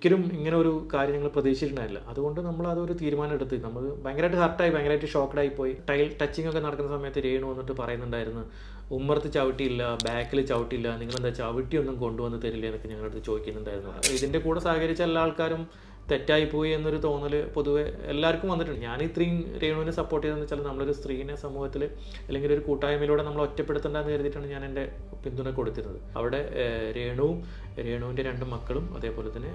ഒരിക്കലും ഇങ്ങനെ ഒരു കാര്യം ഞങ്ങൾ പ്രതീക്ഷിച്ചിട്ടുണ്ടായില്ല. അതുകൊണ്ട് നമ്മൾ അതൊരു തീരുമാനം എടുത്ത് നമ്മൾ ഭയങ്കരമായിട്ട് ഹർട്ടായി ഭയങ്കരമായിട്ട് ഷോക്ക്ഡായി പോയി. ടൈൽ ടച്ചിങ് ഒക്കെ നടക്കുന്ന സമയത്ത് രേണു വന്നിട്ട് പറയുന്നുണ്ടായിരുന്നു ഉമ്മർത്ത് ചവിട്ടിയില്ല ബാക്കിൽ ചവിട്ടിയില്ല നിങ്ങളെന്താ ചവിട്ടിയൊന്നും കൊണ്ടുവന്ന് തരില്ല എന്നൊക്കെ ഞങ്ങളടുത്ത് ചോദിക്കുന്നുണ്ടായിരുന്നു. ഇതിന്റെ കൂടെ സഹകരിച്ച എല്ലാ ആൾക്കാരും തെറ്റായി പോയി എന്നൊരു തോന്നൽ പൊതുവെ എല്ലാവർക്കും വന്നിട്ടുണ്ട്. ഞാൻ ഇത്രയും രേണുവിനെ സപ്പോർട്ട് ചെയ്തതെന്ന് വെച്ചാൽ നമ്മളൊരു സ്ത്രീനെ സമൂഹത്തിൽ അല്ലെങ്കിൽ ഒരു കൂട്ടായ്മയിലൂടെ നമ്മൾ ഒറ്റപ്പെടുത്തേണ്ടെന്ന് കരുതിയിട്ടാണ് ഞാൻ എന്റെ പിന്തുണ കൊടുത്തിരുന്നത്. അവിടെ രേണുവും രേണുവിന്റെ രണ്ട് മക്കളും അതേപോലെ തന്നെ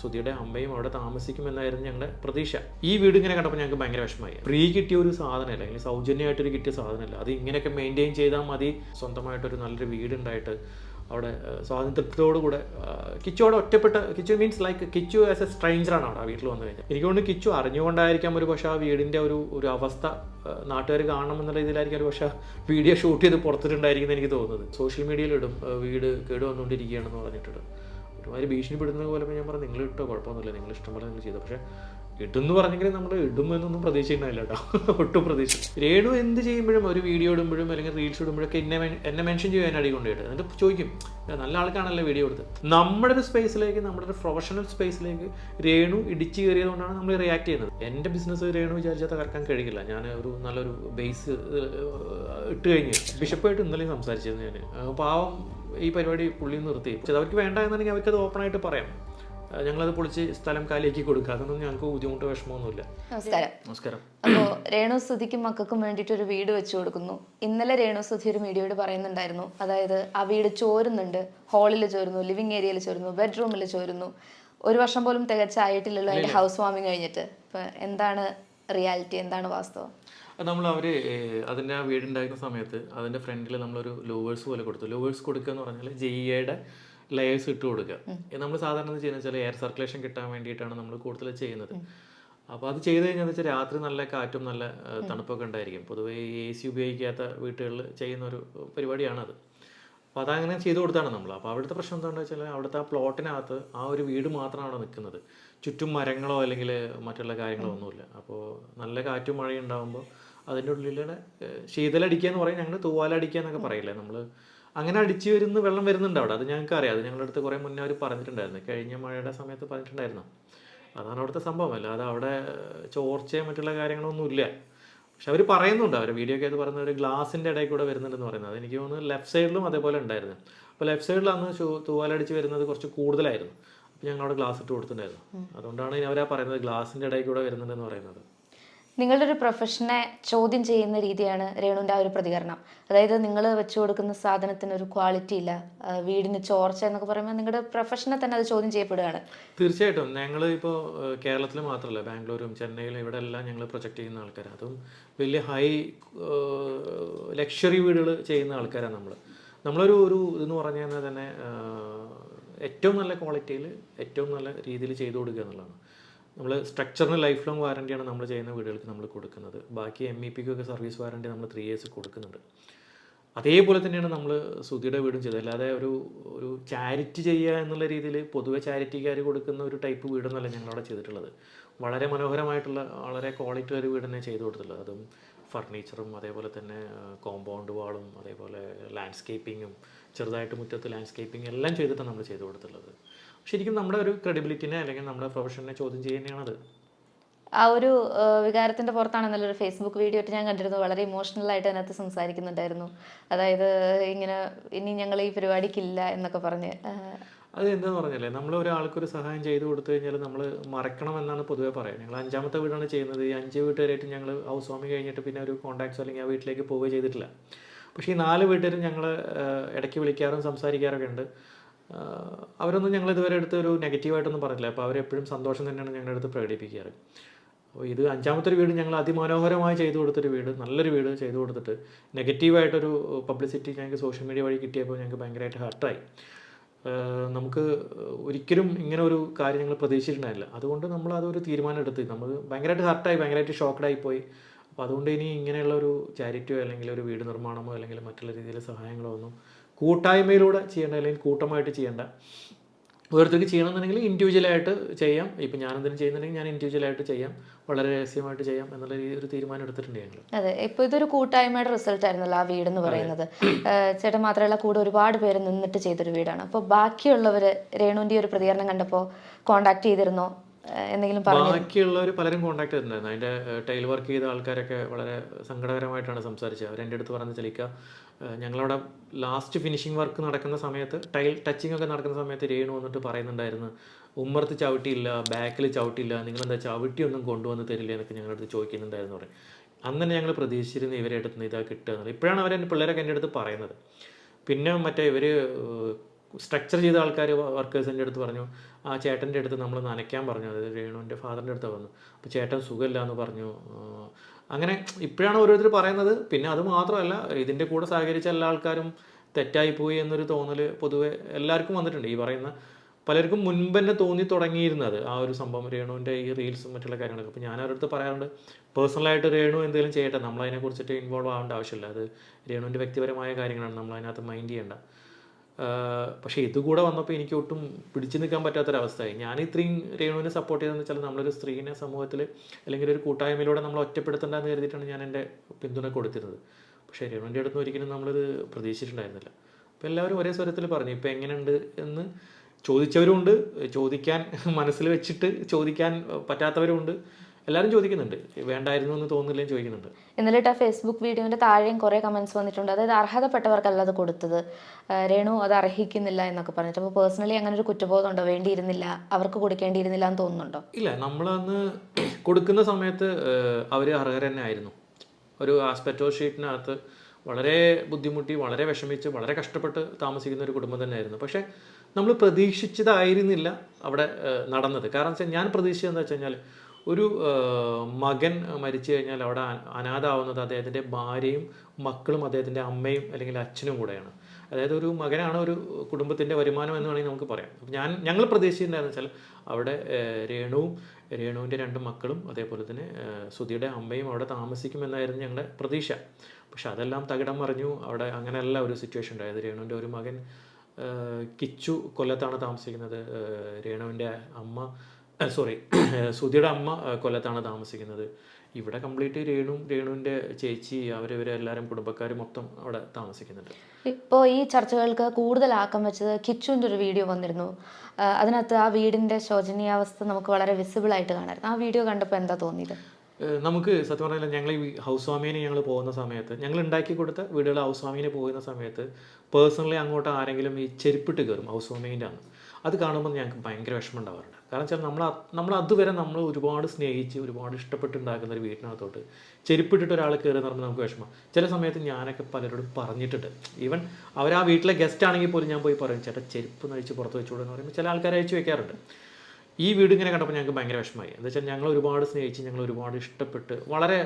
സുധിയുടെ അമ്മയും അവിടെ താമസിക്കുമെന്നായിരുന്നു ഞങ്ങളുടെ പ്രതീക്ഷ. ഈ വീട് ഇങ്ങനെ കണ്ടപ്പോൾ ഞങ്ങൾക്ക് ഭയങ്കര വിഷമമായി. ഫ്രീ കിട്ടിയ ഒരു സാധനമല്ല അല്ലെങ്കിൽ സൗജന്യമായിട്ടൊരു കിട്ടിയ സാധനമല്ല. അത് ഇങ്ങനെയൊക്കെ മെയിന്റെയിൻ ചെയ്താൽ മതി. സ്വന്തമായിട്ടൊരു നല്ലൊരു വീടുണ്ടായിട്ട് അവിടെ ഏഹ്, സ്വാതന്ത്ര്യത്തോടു കൂടെ ഏഹ്, കിച്ചു അവിടെ ഒറ്റപ്പെട്ട Kichu means like Kichu as a സ്ട്രേഞ്ചറാണ് അവിടെ ആ വീട്ടിൽ വന്നു കഴിഞ്ഞാൽ എനിക്ക് കിച്ചു അറിഞ്ഞുകൊണ്ടായിരിക്കാം ഒരു പക്ഷേ ആ വീടിന്റെ ഒരു ഒരു അവസ്ഥ നാട്ടുകാർ കാണണം എന്നുള്ള രീതിയിലായിരിക്കും ഒരു പക്ഷേ വീഡിയോ ഷൂട്ട് ചെയ്ത് പുറത്തിട്ടുണ്ടായിരിക്കും എനിക്ക് തോന്നുന്നത്. സോഷ്യൽ മീഡിയയിൽ ഇടും വീട് കേട് വന്നുകൊണ്ടിരിക്കുകയാണെന്ന് പറഞ്ഞിട്ടുണ്ട്. ഒരുമാതിരി ഭീഷണിപ്പെടുന്നത് പോലെ ഞാൻ പറഞ്ഞു നിങ്ങൾ ഇട്ടോ കുഴപ്പമൊന്നുമില്ല നിങ്ങൾ ഇഷ്ടം പോലെ നിങ്ങൾ ചെയ്തു. പക്ഷേ ഇടുന്ന് പറഞ്ഞെങ്കിൽ നമ്മൾ ഇടുമെന്നൊന്നും പ്രതീക്ഷിക്കുന്നില്ല കേട്ടോ. ഒട്ടും പ്രതീക്ഷ രേണു എന്ത് ചെയ്യുമ്പോഴും ഒരു വീഡിയോ ഇടുമ്പോഴും അല്ലെങ്കിൽ റീൽസ് ഇടുമ്പോഴൊക്കെ എന്നെ എന്നെ മെൻഷൻ ചെയ്യാൻ അടി കൊണ്ടുപോയിട്ട് എന്നിട്ട് ചോദിക്കും നല്ല ആൾക്കാണല്ലോ വീഡിയോ എടുത്തത് നമ്മുടെ ഒരു സ്പേസിലേക്ക് നമ്മുടെ ഒരു പ്രൊഫഷണൽ സ്പേസിലേക്ക് രേണു ഇടിച്ചു കയറിയതുകൊണ്ടാണ് നമ്മൾ റിയാക്ട് ചെയ്യുന്നത്. എന്റെ ബിസിനസ് രേണു വിചാരിച്ചാൽ തകർക്കാൻ കഴിയില്ല. ഞാൻ ഒരു നല്ലൊരു ബേസ് ഇട്ട് കഴിഞ്ഞ്. ബിഷപ്പായിട്ട് ഇന്നലെ സംസാരിച്ചിരുന്നു ഞാൻ പാവം ഈ പരിപാടി പുള്ളി നിർത്തി. പക്ഷെ അവർക്ക് വേണ്ട എന്നുണ്ടെങ്കിൽ അവർക്കത് ഓപ്പണായിട്ട് പറയാം. ഞങ്ങളത് പൊളിച്ച് സ്ഥലം കാലിയാക്കി കൊടുക്കുക. അതൊന്നും ഞങ്ങൾക്ക് ബുദ്ധിമുട്ട് വിഷമമൊന്നുമില്ല നമസ്കാരം. നമസ്കാരം. അപ്പോൾ രേണു സുധിക്കും മക്കൾക്കും വേണ്ടിയിട്ട് ഒരു വീട് വെച്ചു കൊടുക്കുന്നു. ഇന്നലെ രേണു സുധി ഒരു മീഡിയയോട് പറയുന്നുണ്ടായിരുന്നു. അതായത് ആ വീട് ചോരുന്നുണ്ട്. ഹാളിൽ ചോരുന്നു ലിവിങ് ഏരിയയിൽ ചോരുന്നു ബെഡ്റൂമിൽ ചോരുന്നു. ഒരു വർഷം പോലും തികച്ചായിട്ടില്ലല്ലോ അതിന്റെ ഹൗസ് വാമിങ് കഴിഞ്ഞിട്ട്. ഇപ്പൊ എന്താണ് റിയാലിറ്റി എന്താണ് വാസ്തവം? അത് നമ്മൾ അവർ അതിന്റെ ആ വീടുണ്ടായിരുന്ന സമയത്ത് അതിന്റെ ഫ്രണ്ടിൽ നമ്മളൊരു ലോവേഴ്സ് പോലെ കൊടുത്തു. ലോവേഴ്സ് കൊടുക്കുക എന്ന് പറഞ്ഞാൽ ജെയ്യയുടെ ലെയേഴ്സ് ഇട്ട് കൊടുക്കുക നമ്മൾ സാധാരണ എന്ന് ചെയ്യുന്നത് വെച്ചാൽ എയർ സർക്കുലേഷൻ കിട്ടാൻ വേണ്ടിയിട്ടാണ് നമ്മൾ കൂടുതൽ ചെയ്യുന്നത്. അപ്പോൾ അത് ചെയ്ത് കഴിഞ്ഞാൽ വെച്ചാൽ രാത്രി നല്ല കാറ്റും നല്ല തണുപ്പൊക്കെ ഉണ്ടായിരിക്കും. പൊതുവേ എ സി ഉപയോഗിക്കാത്ത വീട്ടുകളിൽ ചെയ്യുന്ന ഒരു പരിപാടിയാണത് അപ്പോൾ അതങ്ങനെ ചെയ്തു കൊടുത്താണ് നമ്മൾ അപ്പോൾ അവിടുത്തെ പ്രശ്നം എന്താണെന്ന് വെച്ചാൽ അവിടുത്തെ ആ പ്ലോട്ടിനകത്ത് ആ ഒരു വീട് മാത്രമാണ് അവിടെ നിൽക്കുന്നത് ചുറ്റും മരങ്ങളോ അല്ലെങ്കിൽ മറ്റുള്ള കാര്യങ്ങളോ ഒന്നുമില്ല. അപ്പോൾ നല്ല കാറ്റും മഴയും ഉണ്ടാകുമ്പോൾ അതിന്റെ ഉള്ളിലൂടെ ഏഹ്, ശീതലടിക്കുക എന്ന് പറയും ഞങ്ങൾ തൂവാലടിക്കുക എന്നൊക്കെ പറയില്ലേ നമ്മൾ അങ്ങനെ അടിച്ചു വരുന്ന വെള്ളം വരുന്നുണ്ട് അവിടെ അത് ഞങ്ങൾക്ക് അറിയാം. അത് ഞങ്ങളുടെ അടുത്ത് കുറേ മുന്നേ അവർ പറഞ്ഞിട്ടുണ്ടായിരുന്നു. കഴിഞ്ഞ മഴയുടെ സമയത്ത് പറഞ്ഞിട്ടുണ്ടായിരുന്നു. അതാണ് അവിടുത്തെ സംഭവം. അല്ലാതെ അവിടെ ചോർച്ചയും മറ്റുള്ള കാര്യങ്ങളൊന്നും ഇല്ല. പക്ഷെ അവർ പറയുന്നുണ്ട് അവർ വീഡിയോ ഒക്കെ അത് പറയുന്നത് ഒരു ഗ്ലാസിന്റെ ഇടയിൽ കൂടെ വരുന്നുണ്ടെന്ന് പറയുന്നത്. എനിക്ക് തോന്നുന്നു ലെഫ്റ്റ് സൈഡിലും അതേപോലെ ഉണ്ടായിരുന്നു. അപ്പോൾ ലെഫ്റ്റ് സൈഡിൽ അന്ന് തൂവാലടിച്ച് വരുന്നത് കുറച്ച് കൂടുതലായിരുന്നു. അപ്പോൾ ഞങ്ങൾ അവിടെ ഗ്ലാസ് ഇട്ട് കൊടുത്തിട്ടുണ്ടായിരുന്നു. അതുകൊണ്ടാണ് ഇനി അവരാ പറയുന്നത് ഗ്ലാസിന്റെ ഇടയിൽ കൂടെ വരുന്നുണ്ടെന്ന് പറയുന്നത്. നിങ്ങളുടെ ഒരു പ്രൊഫഷനെ ചോദ്യം ചെയ്യുന്ന രീതിയാണ് രേണുവിന്റെ ആ ഒരു പ്രതികരണം. അതായത് നിങ്ങൾ വെച്ചു കൊടുക്കുന്ന സാധനത്തിന് ഒരു ക്വാളിറ്റി ഇല്ല. വീടിന് ചോർച്ച എന്നൊക്കെ പറയുമ്പോൾ നിങ്ങളുടെ പ്രൊഫഷനെ തന്നെ അത് ചോദ്യം ചെയ്യപ്പെടുകയാണ്. തീർച്ചയായിട്ടും. ഞങ്ങൾ ഇപ്പോൾ കേരളത്തിൽ മാത്രമല്ല ബാംഗ്ലൂരും ചെന്നൈയിലും ഇവിടെ എല്ലാം ഞങ്ങൾ പ്രൊജക്റ്റ് ചെയ്യുന്ന ആൾക്കാരാണ് അതും വലിയ ഹൈ ലക്ഷറി വീടുകൾ ചെയ്യുന്ന ആൾക്കാരാണ് നമ്മൾ നമ്മളൊരു ഒരു ഇതെന്ന് പറഞ്ഞു തന്നെ ഏറ്റവും നല്ല ക്വാളിറ്റിയിൽ ഏറ്റവും നല്ല രീതിയിൽ ചെയ്തു കൊടുക്കുക എന്നുള്ളതാണ്. നമ്മൾ സ്ട്രക്ചറിന് ലൈഫ് ലോങ് വാറണ്ടിയാണ് നമ്മൾ ചെയ്യുന്ന വീടുകൾക്ക് നമ്മൾ കൊടുക്കുന്നത്. ബാക്കി എം ഇ പിക്കൊക്കെ സർവീസ് വാറണ്ടി നമ്മൾ ത്രീ ഇയേഴ്സ് കൊടുക്കുന്നുണ്ട്. അതേപോലെ തന്നെയാണ് നമ്മൾ സുധിയുടെ വീടും ചെയ്തത്. അല്ലാതെ ഒരു ഒരു ചാരിറ്റി ചെയ്യുക എന്നുള്ള രീതിയിൽ പൊതുവെ ചാരിറ്റിക്കാർ കൊടുക്കുന്ന ഒരു ടൈപ്പ് വീടൊന്നുമല്ല ഞങ്ങളവിടെ ചെയ്തിട്ടുള്ളത്. വളരെ മനോഹരമായിട്ടുള്ള വളരെ ക്വാളിറ്റി ഒരു വീട് തന്നെ ചെയ്തു കൊടുത്തിട്ടുള്ളത്. അതും ഫർണിച്ചറും അതേപോലെ തന്നെ കോമ്പൗണ്ട് വാളും അതേപോലെ ലാൻഡ്സ്കേപ്പിങ്ങും ചെറുതായിട്ട് മുറ്റത്ത് ലാൻഡ്സ്കേപ്പിംഗ് എല്ലാം ചെയ്തിട്ടാണ് നമ്മൾ ചെയ്തു കൊടുത്തിട്ടുള്ളത്. ശരിക്കും നമ്മുടെ ഒരു ക്രെഡിബിലിറ്റിനെ അല്ലെങ്കിൽ നമ്മുടെ പ്രൊഫഷനെ ചോദ്യം ചെയ്യുന്നതാണത്. ആ ഒരു വികാരത്തിന്റെ പുറത്താണ് നല്ലൊരു ഫേസ്ബുക്ക് വീഡിയോ ആയിട്ട് ഞാൻ കണ്ടിരുന്നു. വളരെ ഇമോഷണൽ ആയിട്ട് അതിനകത്ത് സംസാരിക്കുന്നുണ്ടായിരുന്നു. അതായത് ഇങ്ങനെ ഇനി ഞങ്ങൾ ഈ പരിപാടിക്കില്ല എന്നൊക്കെ പറഞ്ഞ് അത് എന്താന്ന് പറഞ്ഞല്ലേ നമ്മൾ ഒരാൾക്കൊരു സഹായം ചെയ്തു കൊടുത്തു കഴിഞ്ഞാൽ നമ്മൾ മറക്കണം എന്നാണ് പൊതുവേ പറയുന്നത്. ഞങ്ങൾ അഞ്ചാമത്തെ വീടാണ് ചെയ്യുന്നത്. ഈ അഞ്ച് വീട്ടുകാരായിട്ട് ഞങ്ങൾ ഹൗസ് വാമിങ് കഴിഞ്ഞിട്ട് പിന്നെ ഒരു കോൺടാക്ട്സ് അല്ലെങ്കിൽ ആ വീട്ടിലേക്ക് പോവുകയോ ചെയ്തിട്ടില്ല. പക്ഷേ ഈ നാല് വീട്ടുകാരും ഞങ്ങൾ ഇടയ്ക്ക് വിളിക്കാറും സംസാരിക്കാറൊക്കെ ഉണ്ട്. അവരൊന്നും ഞങ്ങൾ ഇതുവരെ അടുത്ത് ഒരു നെഗറ്റീവായിട്ടൊന്നും പറഞ്ഞില്ല അപ്പോൾ അവരെപ്പോഴും സന്തോഷം തന്നെയാണ് ഞങ്ങളുടെ അടുത്ത് പ്രകടിപ്പിക്കാറ്. അപ്പോൾ ഇത് അഞ്ചാമത്തെ വീട് ഞങ്ങൾ അതിമനോഹരമായി ചെയ്തു കൊടുത്തൊരു വീട് നല്ലൊരു വീട് ചെയ്തു കൊടുത്തിട്ട് നെഗറ്റീവായിട്ടൊരു പബ്ലിസിറ്റി ഞങ്ങൾക്ക് സോഷ്യൽ മീഡിയ വഴി കിട്ടിയപ്പോൾ ഞങ്ങൾക്ക് ഭയങ്കരമായിട്ട് ഹർട്ടായി നമുക്ക് ഒരിക്കലും ഇങ്ങനെ ഒരു കാര്യം ഞങ്ങൾ പ്രതീക്ഷിച്ചിട്ടുണ്ടായില്ല. അതുകൊണ്ട് നമ്മൾ അതൊരു തീരുമാനം എടുത്ത് നമ്മൾ ഭയങ്കരമായിട്ട് ഹർട്ടായി ഭയങ്കരമായിട്ട് ഷോക്ക്ഡായി പോയി. അപ്പോൾ അതുകൊണ്ട് ഇനി ഇങ്ങനെയുള്ള ഒരു ചാരിറ്റിയോ അല്ലെങ്കിൽ ഒരു വീട് നിർമ്മാണമോ അല്ലെങ്കിൽ മറ്റുള്ള രീതിയിലെ സഹായങ്ങളോ ഒന്നും കൂട്ടായ്മയിലൂടെ ചെയ്യേണ്ട അല്ലെങ്കിൽ കൂട്ടമായിട്ട് ചെയ്യേണ്ട. ഓരോരുത്തർക്ക് ചെയ്യണമെന്നുണ്ടെങ്കിൽ ഇൻഡിവിജ്വലായിട്ട് ചെയ്യാം. ഇപ്പം ഞാൻ എന്തെങ്കിലും ചെയ്യുന്നുണ്ടെങ്കിൽ ഞാൻ ഇൻഡിവിജ്വലായിട്ട് ചെയ്യാം. വളരെ രഹസ്യമായിട്ട് ചെയ്യാം എന്നുള്ള രീതിയിൽ ഒരു തീരുമാനം എടുത്തിട്ടുണ്ട് ഞങ്ങൾ അതെ. ഇപ്പോൾ ഇതൊരു കൂട്ടായ്മയുടെ റിസൾട്ട് ആയിരുന്നല്ലോ ആ വീട് എന്ന് പറയുന്നത്. ചേട്ടൻ മാത്രമല്ല കൂടെ ഒരുപാട് പേര് നിന്നിട്ട് ചെയ്തൊരു വീടാണ്. അപ്പോൾ ബാക്കിയുള്ളവർ രേണുവിന്റെ ഒരു പ്രതികരണം കണ്ടപ്പോൾ കോണ്ടാക്ട് ചെയ്തിരുന്നോ? എന്തെങ്കിലും ബാക്കിയുള്ളവർ പലരും കോൺടാക്ട് ചെയ്തിട്ടുണ്ടായിരുന്നു. അതിന്റെ ടൈൽ വർക്ക് ചെയ്ത ആൾക്കാരൊക്കെ വളരെ സങ്കടകരമായിട്ടാണ് സംസാരിച്ചത്. അവർ എന്റെ അടുത്ത് പറഞ്ഞ ചലിക്ക ഞങ്ങളവിടെ ലാസ്റ്റ് ഫിനിഷിംഗ് വർക്ക് നടക്കുന്ന സമയത്ത് ടൈൽ ടച്ചിങ് ഒക്കെ നടക്കുന്ന സമയത്ത് രേണു വന്നിട്ട് പറയുന്നുണ്ടായിരുന്നു ഉമ്മർത്ത് ചവിട്ടിയില്ല ബാക്കിൽ ചവിട്ടിയില്ല നിങ്ങളെന്താ ചവിട്ടിയൊന്നും കൊണ്ടുവന്ന് തരില്ല എന്നൊക്കെ ഞങ്ങളുടെ അടുത്ത് ചോദിക്കുന്നുണ്ടായിരുന്നു പറയും അന്ന് ഞങ്ങൾ പ്രതീക്ഷിച്ചിരുന്നു ഇവരെ അടുത്ത് നിന്ന് ഇതാ കിട്ടുക എന്നുള്ളത്. ഇപ്പോഴാണ് അവർ എന്റെ പിള്ളേരൊക്കെ എന്റെ അടുത്ത് പറയുന്നത്. പിന്നെ മറ്റേ ഇവർ സ്ട്രക്ചർ ചെയ്ത ആൾക്കാർ വർക്കേഴ്സിന്റെ അടുത്ത് പറഞ്ഞു ആ ചേട്ടന്റെ അടുത്ത് നമ്മൾ നനയ്ക്കാൻ പറഞ്ഞു അതായത് രേണുവിന്റെ ഫാദറിന്റെ അടുത്ത് വന്നു അപ്പോൾ ചേട്ടൻ സുഖമില്ല എന്ന് പറഞ്ഞു അങ്ങനെ ഇപ്പോഴാണ് ഓരോരുത്തർ പറയുന്നത്. പിന്നെ അത് മാത്രമല്ല ഇതിന്റെ കൂടെ സഹകരിച്ച എല്ലാ ആൾക്കാരും തെറ്റായിപ്പോയി എന്നൊരു തോന്നൽ പൊതുവെ എല്ലാവർക്കും വന്നിട്ടുണ്ട്. ഈ പറയുന്ന പലർക്കും മുൻപ് തന്നെ തോന്നി തുടങ്ങിയിരുന്നത് ആ ഒരു സംഭവം രേണുവിന്റെ ഈ റീൽസും മറ്റുള്ള കാര്യങ്ങളൊക്കെ. അപ്പോൾ ഞാൻ അവരടുത്ത് പറയാറുണ്ട് പേഴ്സണലായിട്ട് രേണു എന്തെങ്കിലും ചെയ്യട്ടെ നമ്മൾ അതിനെക്കുറിച്ചിട്ട് ഇൻവോൾവ് ആവേണ്ട ആവശ്യമില്ല. അത് രേണുവിന്റെ വ്യക്തിപരമായ കാര്യങ്ങളാണ് നമ്മളതിനകത്ത് മൈൻഡ് ചെയ്യേണ്ട. പക്ഷേ ഇതുകൂടെ വന്നപ്പോൾ എനിക്ക് ഒട്ടും പിടിച്ചു നിൽക്കാൻ പറ്റാത്തൊരവസ്ഥയായി. ഞാൻ ഇത്രയും രേണുവിനെ സപ്പോർട്ട് ചെയ്തതെന്ന് വെച്ചാൽ നമ്മളൊരു സ്ത്രീനെ സമൂഹത്തിൽ അല്ലെങ്കിൽ ഒരു കൂട്ടായ്മയിലൂടെ നമ്മൾ ഒറ്റപ്പെടുത്തണ്ടെന്ന് കരുതിയിട്ടാണ് ഞാൻ എന്റെ പിന്തുണ കൊടുത്തിരുന്നത്. പക്ഷേ രേണുവിന്റെ അടുത്ത് ഒരിക്കലും നമ്മളിത് പ്രതീക്ഷിച്ചിട്ടുണ്ടായിരുന്നില്ല. അപ്പോൾ എല്ലാവരും ഒരേ സ്വരത്തിൽ പറഞ്ഞു ഇപ്പോൾ എങ്ങനെയുണ്ട്? എന്ന് ചോദിച്ചവരുമുണ്ട് ചോദിക്കാൻ മനസ്സിൽ വെച്ചിട്ട് ചോദിക്കാൻ പറ്റാത്തവരുമുണ്ട് എല്ലാവരും ചോദിക്കുന്നുണ്ട് വേണ്ടായിരുന്നു എന്ന് തോന്നുന്നില്ലെന്ന് ചോദിക്കുന്നുണ്ട്. ഇന്നലെ ഇട്ട ഫേസ്ബുക്ക് വീഡിയോന്റെ താഴെയും കുറേ കമന്റ്സ് വന്നിട്ടുണ്ട്. അതായത് അർഹതപ്പെട്ടവർക്കല്ല അത് കൊടുത്തത്. രേണു അത് അർഹിക്കുന്നില്ല എന്നൊക്കെ പറഞ്ഞിട്ട്. അപ്പോൾ പേഴ്സണലി അങ്ങനെ ഒരു കുറ്റബോധം ഉണ്ടോ? വേണ്ടിയിരുന്നില്ല. അവർക്ക് കൊടുക്കേണ്ടിയിരുന്നില്ല എന്ന് തോന്നുന്നുണ്ടോ? ഇല്ല നമ്മളന്ന് കൊടുക്കുന്ന സമയത്ത് അവർ അർഹർ തന്നെ ആയിരുന്നു. ഒരു ആസ്പെറ്റോ ഷീറ്റിനകത്ത് വളരെ ബുദ്ധിമുട്ടി വളരെ വിഷമിച്ച് വളരെ കഷ്ടപ്പെട്ട് താമസിക്കുന്ന ഒരു കുടുംബം തന്നെയായിരുന്നു പക്ഷേ നമ്മൾ പ്രതീക്ഷിച്ചതായിരുന്നില്ല അവിടെ നടന്നത്. കാരണം വെച്ചാൽ ഞാൻ പ്രതീക്ഷിച്ചതെന്ന് വെച്ച് കഴിഞ്ഞാൽ ഒരു മകൻ മരിച്ചു കഴിഞ്ഞാൽ അവിടെ അനാഥാവുന്നത് അദ്ദേഹത്തിന്റെ ഭാര്യയും മക്കളും അദ്ദേഹത്തിന്റെ അമ്മയും അല്ലെങ്കിൽ അച്ഛനും കൂടെയാണ്. അതായത് ഒരു മകനാണ് ഒരു കുടുംബത്തിന്റെ വരുമാനം എന്ന് വേണമെങ്കിൽ നമുക്ക് പറയാം. ഞാൻ ഞങ്ങൾ പ്രതീക്ഷിച്ചിട്ടുണ്ടായിരുന്നു വെച്ചാൽ അവിടെ രേണുവും രേണുവിന്റെ രണ്ട് മക്കളും അതേപോലെ തന്നെ സുധിയുടെ അമ്മയും അവിടെ താമസിക്കുമെന്നായിരുന്നു ഞങ്ങളുടെ പ്രതീക്ഷ. പക്ഷെ അതെല്ലാം തകിടം മറിഞ്ഞു. അവിടെ അങ്ങനെയല്ല ഒരു സിറ്റുവേഷൻ ഉണ്ടായത്. രേണുവിന്റെ ഒരു മകൻ കിച്ചു കൊല്ലത്താണ് താമസിക്കുന്നത്. രേണുവിന്റെ അമ്മ സോറി സുധിയുടെ അമ്മ കൊല്ലത്താണ് താമസിക്കുന്നത്. ഇവിടെ കംപ്ലീറ്റ് രേണുവും രേണുവിന്റെ ചേച്ചി അവരവരെ എല്ലാവരും കുടുംബക്കാർ മൊത്തം അവിടെ താമസിക്കുന്നുണ്ട്. ഇപ്പോ ഈ ചർച്ചകൾക്ക് കൂടുതൽ ആക്കം വെച്ചത് കിച്ചുവിന്റെ ഒരു വീഡിയോ വന്നിരുന്നു. അതിനകത്ത് ആ വീടിന്റെ ശോചനീയാവസ്ഥ നമുക്ക് വളരെ വിസിബിൾ ആയിട്ട് കാണായിരുന്നു. ആ വീഡിയോ കണ്ടപ്പോൾ എന്താ തോന്നിയത്? നമുക്ക് സത്യം പറഞ്ഞാൽ ഞങ്ങൾ ഈ ഹൗസ് വാമിങ്ങിന് ഞങ്ങൾ പോകുന്ന സമയത്ത് ഞങ്ങൾ ഉണ്ടാക്കി കൊടുത്ത വീടുകൾ ഹൗസ് വാമിങ്ങിന് പോകുന്ന സമയത്ത് പേഴ്സണലി അങ്ങോട്ട് ആരെങ്കിലും ഈ ചെരുപ്പിട്ട് കയറും ഹൗസ് സ്വാമീന്റെ ആണ് അത് കാണുമ്പോൾ ഞങ്ങൾക്ക് ഭയങ്കര വിഷമം ഉണ്ടാവാറുണ്ട്. കാരണം വെച്ചാൽ നമ്മൾ നമ്മൾ അതുവരെ നമ്മൾ ഒരുപാട് സ്നേഹിച്ച് ഒരുപാട് ഇഷ്ടപ്പെട്ടുണ്ടാക്കുന്ന ഒരു വീട്ടിനകത്തോട്ട് ചെരുപ്പിട്ടിട്ട് ഒരാൾ കയറി എന്ന് നമുക്ക് വിഷമം. ചില സമയത്ത് ഞാനൊക്കെ പലരോടും പറഞ്ഞിട്ടുണ്ട്. ഈവൻ അവർ ആ വീട്ടിലെ ഗസ്റ്റ് ആണെങ്കിൽ പോലും ഞാൻ പോയി പറയും ചേട്ടാ ചെരുപ്പ് നഴിച്ച് പുറത്ത് വെച്ചുകൂടെ എന്ന് പറയുമ്പോൾ ചില ആൾക്കാർ അയച്ചു വെക്കാറുണ്ട്. ഈ വീട് ഇങ്ങനെ കണ്ടപ്പോൾ ഞങ്ങൾക്ക് ഭയങ്കര വിഷമമായി. എന്താ വെച്ചാൽ ഞങ്ങൾ ഒരുപാട് സ്നേഹിച്ച് ഞങ്ങൾ ഒരുപാട് ഇഷ്ടപ്പെട്ട് വളരെ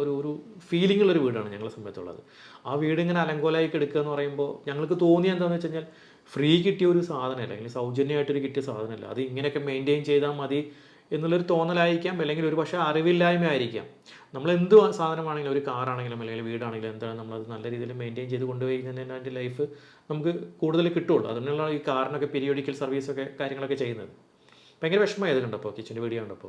ഒരു ഒരു ഫീലിംഗ് ഉള്ളൊരു വീടാണ് ഞങ്ങളെ സംബന്ധിച്ചുള്ളത് ആ വീട് ഇങ്ങനെ അലങ്കോലായി കിടക്കുക എന്ന് പറയുമ്പോൾ ഞങ്ങൾക്ക് തോന്നിയ എന്താണെന്ന് വെച്ച് കഴിഞ്ഞാൽ ഫ്രീ കിട്ടിയ ഒരു സാധനമല്ല അല്ലെങ്കിൽ സൗജന്യമായിട്ടൊരു കിട്ടിയ സാധനമല്ല. അത് ഇങ്ങനെയൊക്കെ മെയിന്റെയിൻ ചെയ്താൽ മതി എന്നുള്ളൊരു തോന്നലായിരിക്കാം അല്ലെങ്കിൽ ഒരു പക്ഷേ അറിവില്ലായ്മ ആയിരിക്കാം. നമ്മൾ എന്ത് സാധനമാണെങ്കിലും ഒരു കാറാണെങ്കിലും അല്ലെങ്കിൽ വീടാണെങ്കിലും എന്താണ് നമ്മളത് നല്ല രീതിയിൽ മെയിന്റെയിൻ ചെയ്ത് കൊണ്ടുപോയി കഴിഞ്ഞാൽ അതിന്റെ ലൈഫ് നമുക്ക് കൂടുതൽ കിട്ടുള്ളൂ അതുകൊണ്ടുള്ള ഈ കാറിനൊക്കെ പീരിയോഡിക്കൽ സർവീസൊക്കെ കാര്യങ്ങളൊക്കെ ചെയ്യുന്നത്. ഭയങ്കര വിഷമമായത് കണ്ടപ്പോൾ കിച്ചന്റെ വീഡിയോ ഉണ്ടപ്പോ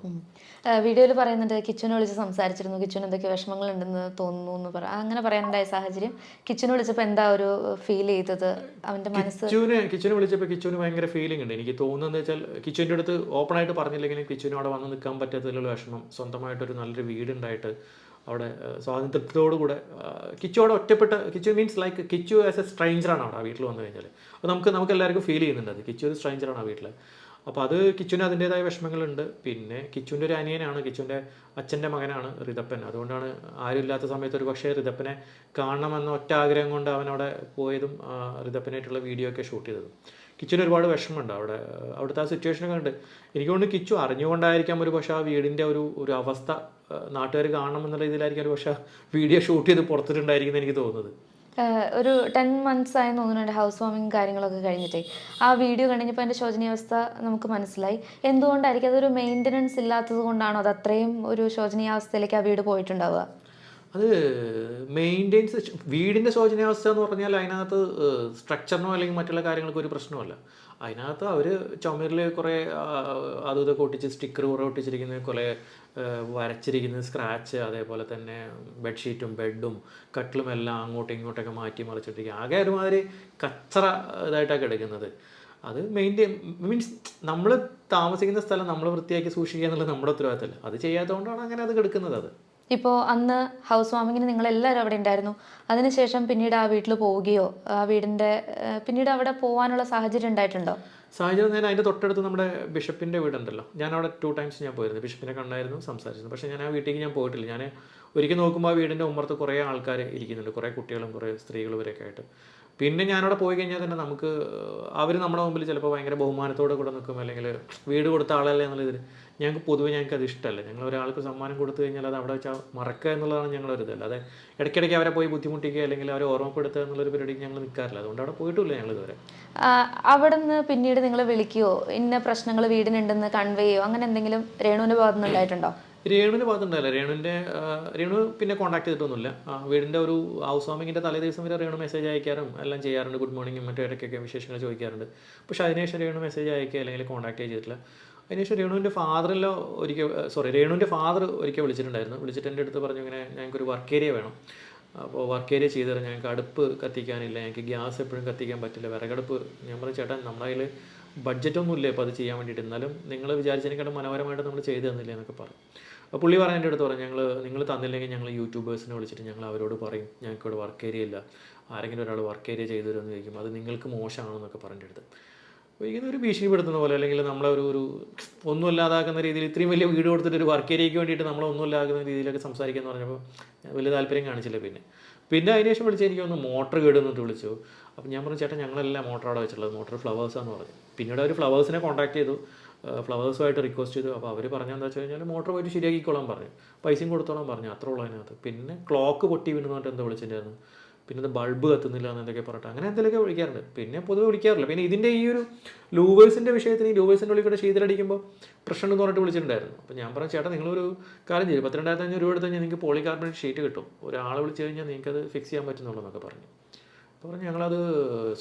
വീഡിയോയിൽ പറയുന്നുണ്ട് കിച്ചനെ വിളിച്ച് സംസാരിച്ചിരുന്നു. കിച്ചൻ എന്തൊക്കെ വിഷമങ്ങൾ ഉണ്ടെന്ന് തോന്നുന്നു എന്ന് പറ അങ്ങനെ പറയാനുണ്ടായ സാഹചര്യം. കിച്ചനെ വിളിച്ചപ്പോൾ എന്താ ഒരു ഫീൽ ചെയ്തത്? അവന്റെ മനസ്സ് കിച്ചുവിനെ കിച്ചനെ വിളിച്ചപ്പോൾ കിച്ചുവിന് ഭയങ്കര ഫീലിംഗ് ഉണ്ട്. എനിക്ക് തോന്നുന്നത് വെച്ചാൽ കിച്ചുവിന്റെ അടുത്ത് ഓപ്പൺ ആയിട്ട് പറഞ്ഞില്ലെങ്കിലും കിച്ചുവിന് അവിടെ വന്ന് നിൽക്കാൻ പറ്റാത്തതിലുള്ള വിഷമം. സ്വന്തമായിട്ടൊരു നല്ലൊരു വീടുണ്ടായിട്ട് അവിടെ സ്വാതന്ത്ര്യത്തോടുകൂടെ കിച്ചുവോടെ കിച്ചു ഒറ്റപ്പെട്ട Kichu means like Kichu as a സ്ട്രേഞ്ചറാണ് അവിടെ ആ വീട്ടിൽ വന്നു കഴിഞ്ഞാൽ അപ്പോൾ നമുക്ക് നമുക്ക് എല്ലാവർക്കും ഫീൽ ചെയ്യുന്നുണ്ട് അത്. കിച്ചു ഒരു സ്ട്രേഞ്ചറാണ് ആ വീട്ടിൽ അപ്പോൾ അത് കിച്ചുവിന് അതിന്റെതായ വിഷമങ്ങളുണ്ട്. പിന്നെ കിച്ചുവിന്റെ ഒരു അനിയനാണ്. കിച്ചുവിന്റെ അച്ഛന്റെ മകനാണ് റിതപ്പൻ. അതുകൊണ്ടാണ് ആരും ഇല്ലാത്ത സമയത്ത് ഒരു പക്ഷേ റിതപ്പനെ കാണണമെന്ന ഒറ്റ ആഗ്രഹം കൊണ്ട് അവനവിടെ പോയതും റിതപ്പനായിട്ടുള്ള വീഡിയോ ഒക്കെ ഷൂട്ട് ചെയ്തതും. കിച്ചുവിന് ഒരുപാട് വിഷമമുണ്ട് അവിടെ. അവിടുത്തെ ആ സിറ്റുവേഷൻ ഉണ്ട് എനിക്ക് തോന്നുന്നു കിച്ചു അറിഞ്ഞുകൊണ്ടായിരിക്കാം ഒരു പക്ഷേ ആ വീടിന്റെ ഒരു ഒരു അവസ്ഥ നാട്ടുകാർ കാണണം എന്നുള്ള രീതിയിലായിരിക്കും ഒരു പക്ഷേ വീഡിയോ ഷൂട്ട് ചെയ്ത് പുറത്തിട്ടുണ്ടായിരിക്കും എനിക്ക് തോന്നുന്നത്. ഒരു ടെൻ മന്ത്സ് ആയി തോന്നുന്നുണ്ട് ഹൗസ് വാമിങ് കാര്യങ്ങളൊക്കെ കഴിഞ്ഞിട്ടേ. ആ വീഡിയോ കഴിഞ്ഞപ്പോൾ എന്റെ ശോചനീയാവസ്ഥ നമുക്ക് മനസ്സിലായി. എന്തുകൊണ്ടായിരിക്കും? അതൊരു മെയിന്റനൻസ് ഇല്ലാത്തത് കൊണ്ടാണോ? അത് അത്രയും ഒരു ശോചനീയാവസ്ഥയിലേക്ക് ആ വീട് പോയിട്ടുണ്ടാവുക? അത് മെയിന്റെയിൻസ് വീടിന്റെ ശോചനീയാവസ്ഥ എന്ന് പറഞ്ഞാൽ അതിനകത്ത് സ്ട്രക്ചറിനോ അല്ലെങ്കിൽ മറ്റുള്ള കാര്യങ്ങൾക്കോ ഒരു പ്രശ്നമല്ല. അതിനകത്ത് അവർ ചുമരിൽ കുറേ അതും ഇതൊക്കെ ഒട്ടിച്ച് സ്റ്റിക്കർ കുറേ ഒട്ടിച്ചിരിക്കുന്ന കുറേ ആ, വരച്ചിരിക്കുന്നത് സ്ക്രാച്ച് അതേപോലെ തന്നെ ബെഡ്ഷീറ്റും ബെഡും കട്ടിലും എല്ലാം അങ്ങോട്ടും ഇങ്ങോട്ടൊക്കെ മാറ്റി മറിച്ചിട്ടിരിക്കുക ആകെ ഒരുമാതിരി കച്ചറ ഇതായിട്ടാണ് കിടക്കുന്നത്. അത് മെയിന്റെയിൻ മീൻസ് നമ്മൾ താമസിക്കുന്ന സ്ഥലം നമ്മൾ വൃത്തിയാക്കി സൂക്ഷിക്കുക എന്നുള്ളത് നമ്മുടെ ഉത്തരവാദിത്തമല്ല. അത് ചെയ്യാത്തതുകൊണ്ടാണ് അങ്ങനെ അത് കിടക്കുന്നത് അത്. ഇപ്പോൾ അന്ന് ഹൗസ് വാമിങ്ങിന് നിങ്ങൾ എല്ലാവരും അവിടെ ഉണ്ടായിരുന്നു. അതിനുശേഷം പിന്നീട് ആ വീട്ടിൽ പോവുകയോ ആ വീടിന്റെ പിന്നീട് അവിടെ പോകാനുള്ള സാഹചര്യം ഉണ്ടായിട്ടുണ്ടോ? സാഹചര്യം ഞാൻ അതിന്റെ തൊട്ടടുത്ത് നമ്മുടെ ബിഷപ്പിന്റെ വീടുണ്ടല്ലോ. ഞാൻ അവിടെ ടു ടൈംസ് ഞാൻ പോയിരുന്നു. ബിഷപ്പിനെ കണ്ടായിരുന്നു സംസാരിച്ചിരുന്നു. പക്ഷേ ഞാൻ ആ വീട്ടിലേക്ക് ഞാൻ പോയിട്ടില്ല. ഞാൻ ഒരിക്കൽ നോക്കുമ്പോൾ ആ വീടിന്റെ ഉമ്മർത്ത് കുറേ ആൾക്കാർ ഇരിക്കുന്നുണ്ട്. കുറേ കുട്ടികളും കുറേ സ്ത്രീകളും ഇവരൊക്കെ ആയിട്ട്. പിന്നെ ഞാനവിടെ പോയി കഴിഞ്ഞാൽ തന്നെ നമുക്ക് അവർ നമ്മുടെ മുമ്പിൽ ചിലപ്പോൾ ഭയങ്കര ബഹുമാനത്തോടെ കൂടെ നിൽക്കും അല്ലെങ്കിൽ വീട് കൊടുത്ത ആളല്ലേ എന്നുള്ളത് ഞങ്ങൾക്ക് പൊതുവെ ഞങ്ങൾക്ക് അത് ഇഷ്ടമല്ല. ഞങ്ങൾ ഒരാൾക്ക് സമ്മാനം കൊടുത്തു കഴിഞ്ഞാൽ അത് അവിടെ വെച്ചാൽ മറക്കുക എന്നുള്ളതാണ് ഞങ്ങളൊരു ഇതല്ല. അല്ലാതെ ഇടയ്ക്കിടയ്ക്ക് അവരെ പോയി ബുദ്ധിമുട്ടിക്കുക അല്ലെങ്കിൽ അവരെ ഓർമ്മപ്പെടുത്തുക എന്നുള്ളൊരു പരിപാടിക്ക് ഞങ്ങൾ നിൽക്കാറില്ല. അതുകൊണ്ട് അവിടെ പോയിട്ടില്ല ഞങ്ങൾ ഇതുവരെ. അവിടെ നിന്ന് പിന്നീട് നിങ്ങൾ വിളിക്കുകയോ ഇന്ന പ്രശ്നങ്ങൾ വീടിനുണ്ടെന്ന് കൺവേ ചെയ്യോ അങ്ങനെ എന്തെങ്കിലും രേണുവിന്റെ ഭാഗത്തുനിന്ന് ഉണ്ടായിട്ടുണ്ടോ? രേണുവിന് ഭാഗത്തുണ്ടായില്ല. രേണുവിന്റെ രേണു പിന്നെ കോൺടാക്ട് ചെയ്തിട്ടൊന്നുമില്ല. വീടിന്റെ ഒരു ഹൗസ് വാമിങ്ങിന്റെ തലേ ദിവസം വരെ രേണു മെസ്സേജ് അയക്കാറും എല്ലാം ചെയ്യാറുണ്ട്. ഗുഡ് മോർണിംഗ് മറ്റു ഇടയ്ക്കൊക്കെ വിശേഷങ്ങൾ ചോദിക്കാറുണ്ട്. പക്ഷേ അതിനുശേഷം രേണു മെസ്സേജ് അയക്കുക അല്ലെങ്കിൽ കോൺടാക്ട് ചെയ്തിട്ടില്ല. അതിനുശേഷം രേണുവിന്റെ ഫാദറെല്ലാം ഒരിക്കൽ സോറി രേണുവിന്റെ ഫാദർ ഒരിക്കൽ വിളിച്ചിട്ടുണ്ടായിരുന്നു. വിളിച്ചിട്ട് എന്റെ അടുത്ത് പറഞ്ഞു ഇങ്ങനെ ഞങ്ങൾക്കൊരു വർക്ക് ഏരിയ വേണം. അപ്പോൾ വർക്ക് ഏരിയ ചെയ്ത് തരാം. ഞങ്ങൾക്ക് അടുപ്പ് കത്തിക്കാനില്ല. ഞങ്ങൾക്ക് ഗ്യാസ് എപ്പോഴും കത്തിക്കാൻ പറ്റില്ല. വിറകടുപ്പ്. ഞാൻ പറഞ്ഞു ചേട്ടാ നമ്മുടെ കയ്യിൽ ബഡ്ജറ്റൊന്നും ഇല്ല ഇപ്പോൾ അത് ചെയ്യാൻ വേണ്ടിയിട്ട്. എന്നാലും നിങ്ങൾ വിചാരിച്ചതിനേക്കാളും മനോഹരമായിട്ട് നമ്മൾ ചെയ്തു തന്നില്ല എന്നൊക്കെ പറഞ്ഞു. അപ്പോൾ പുള്ളി പറഞ്ഞ എന്റെ അടുത്ത് പറഞ്ഞു ഞങ്ങൾ നിങ്ങൾ തന്നില്ലെങ്കിൽ ഞങ്ങൾ യൂട്യൂബേഴ്സിനെ വിളിച്ചിട്ട് ഞങ്ങൾ അവരോട് പറയും ഞങ്ങൾക്ക് ഇവിടെ വർക്ക് ഏരിയ ഇല്ല. ആരെങ്കിലും ഒരാൾ വർക്ക് ഏരിയ ചെയ്തു തരുമെന്ന് ചോദിക്കും. അത് നിങ്ങൾക്ക് മോശമാണെന്നൊക്കെ പറഞ്ഞ അടുത്ത് ഇങ്ങനെ ഒരു ഭീഷണിപ്പെടുത്തുന്ന പോലെ അല്ലെങ്കിൽ നമ്മളെ ഒരു ഒരു ഒന്നുമില്ലാതാക്കുന്ന രീതിയിൽ ഇത്രയും വലിയ വീട് കൊടുത്തിട്ട് ഒരു വർക്ക് ഏരിയയ്ക്ക് വേണ്ടിയിട്ട് നമ്മൾ ഒന്നുമില്ലാതാക്കുന്ന രീതിയിലൊക്കെ സംസാരിക്കാന്ന് പറഞ്ഞപ്പോൾ ഞാൻ വലിയ താല്പര്യം കാണിച്ചില്ല പിന്നെ. പിന്നെ അതിനുശേഷം വിളിച്ച് എനിക്ക് ഒന്ന് മോട്ടർ കേടുന്നിട്ട് വിളിച്ചു. അപ്പോൾ ഞാൻ പറഞ്ഞു ചേട്ടാ ഞങ്ങളെല്ലാം മോട്ടർ അവിടെ വെച്ചിട്ടുള്ളത്? മോട്ടർ ഫ്ലവേഴ്സാന്ന് പറഞ്ഞു. പിന്നീട് അവർ ഫ്ലവേഴ്സിനെ കോൺടാക്ട് ചെയ്തു. ഫ്ലവേഴ്സുമായിട്ട് റിക്വസ്റ്റ് ചെയ്തു. അപ്പോൾ അവർ പറഞ്ഞതെന്താ വെച്ച് കഴിഞ്ഞാൽ മോട്ടർ പോയിട്ട് ശരിയാക്കിക്കോളാൻ പറഞ്ഞു. പൈസയും കൊടുത്തോളാൻ പറഞ്ഞു. അത്ര ഉള്ളൂ അതിനകത്ത്. പിന്നെ ക്ലോക്ക് പൊട്ടി വീണെന്ന് പറഞ്ഞിട്ട് എന്താ വിളിച്ചിട്ടുണ്ടായിരുന്നു. പിന്നെ ബൾബ് കത്തുന്നില്ല എന്ന് എന്തൊക്കെ പറഞ്ഞിട്ട് അങ്ങനെ എന്തെങ്കിലുമൊക്കെ വിളിക്കാറുണ്ട്. പിന്നെ പൊതുവെ വിളിക്കാറില്ല. പിന്നെ ഇതിന്റെ ഈ ഒരു ലൂവേഴ്സിന്റെ വിഷയത്തിന് ഈ ലൂവേഴ്സിന്റെ ഉള്ളിൽ കൂടെ ശീതലടിക്കുമ്പോൾ പ്രശ്നം എന്ന് പറഞ്ഞിട്ട് വിളിച്ചിട്ടുണ്ടായിരുന്നു. അപ്പോൾ ഞാൻ പറഞ്ഞു ചേട്ടാ നിങ്ങളൊരു കാര്യം ചെയ്യും. പത്തിരണ്ടായിരത്തി അഞ്ഞൂറ് രൂപ എടുത്ത് കഴിഞ്ഞാൽ നിങ്ങൾക്ക് പോളികാർബണേറ്റ് ഷീറ്റ് കിട്ടും. ഒരാളെ വിളിച്ചു കഴിഞ്ഞാൽ നിങ്ങൾക്ക് അത് ഫിക്സ് ചെയ്യാൻ പറ്റുന്നുള്ളൂ എന്നൊക്കെ പറഞ്ഞു. അപ്പോൾ പറഞ്ഞു ഞങ്ങളത്